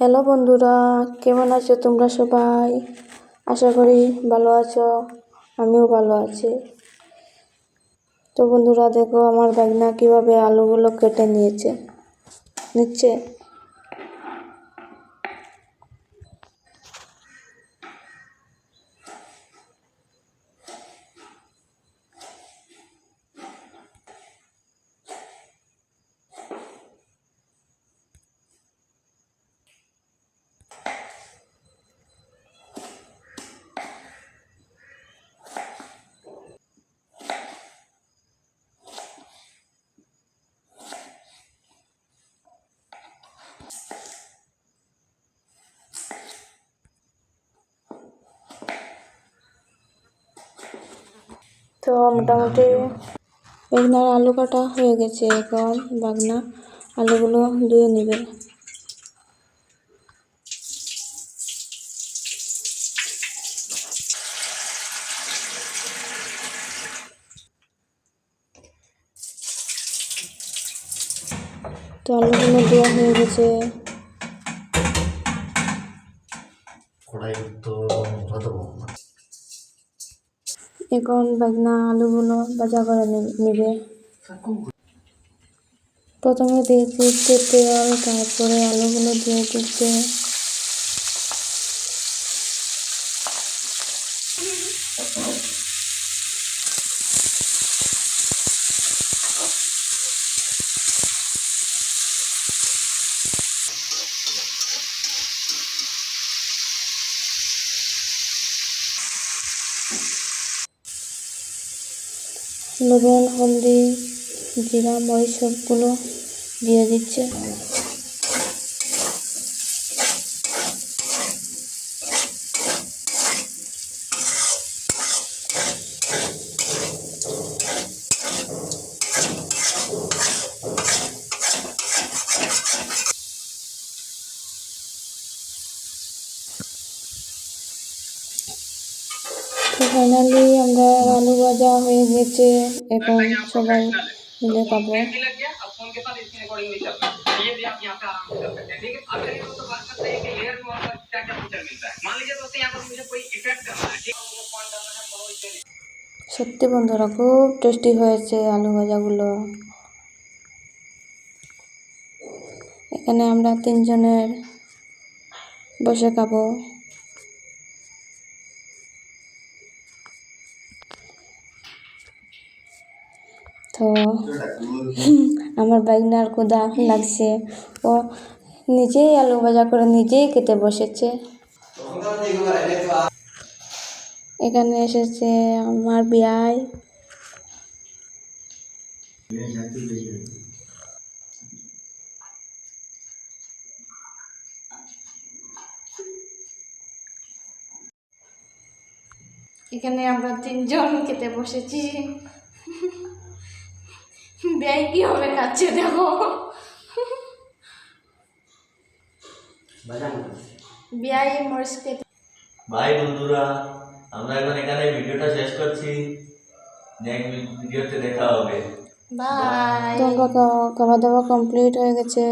Hello বন্ধুরা, কেমন আছো তোমরা সবাই? আশা করি ভালো আছো, আমিও ভালো আছি। তো বন্ধুরা, দেখো আমার বাগনা কীভাবে আলুগুলো কেটে নিয়েছে, নিচ্ছে। তো মোটামুটি বাগনার আলু কাটা হয়ে গেছে এখন বাগনা। আলুগুলো ধুয়ে নেবে। তো আলুগুলো ধোয়া হয়ে গেছে। কড়াই তো এখন বাগনা আলুগুলো ভাজা করে নিবে। প্রথমে দিয়ে দিচ্ছে তেল তারপরে আলুগুলো দিয়ে দিচ্ছে লবণ হলদি জিরা মরিচ সবগুলো দিয়ে দিচ্ছে। তো ফাইনালি আমরা আলু ভাজা হয়ে গেছে। এখন সবাই মিলে খাব। সত্যি বন্ধুরা, খুব টেস্টি হয়েছে আলু ভাজাগুলো। এখানে আমরা তিনজনের বসে খাব। তো আমার বাইকনার ক্ষুদা লাগছে। ও নিজেই আলু ভাজা করে নিজেই খেতে বসেছে। এখানে এসেছে আমার বিয়াই। এখানে আমরা তিনজন খেতে বসেছি। ব্যয় কি হবে খাচ্ছে দেখো। বিয়াই মরিচ খেতে। বাই বন্ধুরা আমরা এখন এখানে ভিডিওটা শেষ করছি। নেক্সট ভিডিওতে দেখা হবে। বাই। তো খাওয়া দাওয়া কমপ্লিট হয়ে গেছে।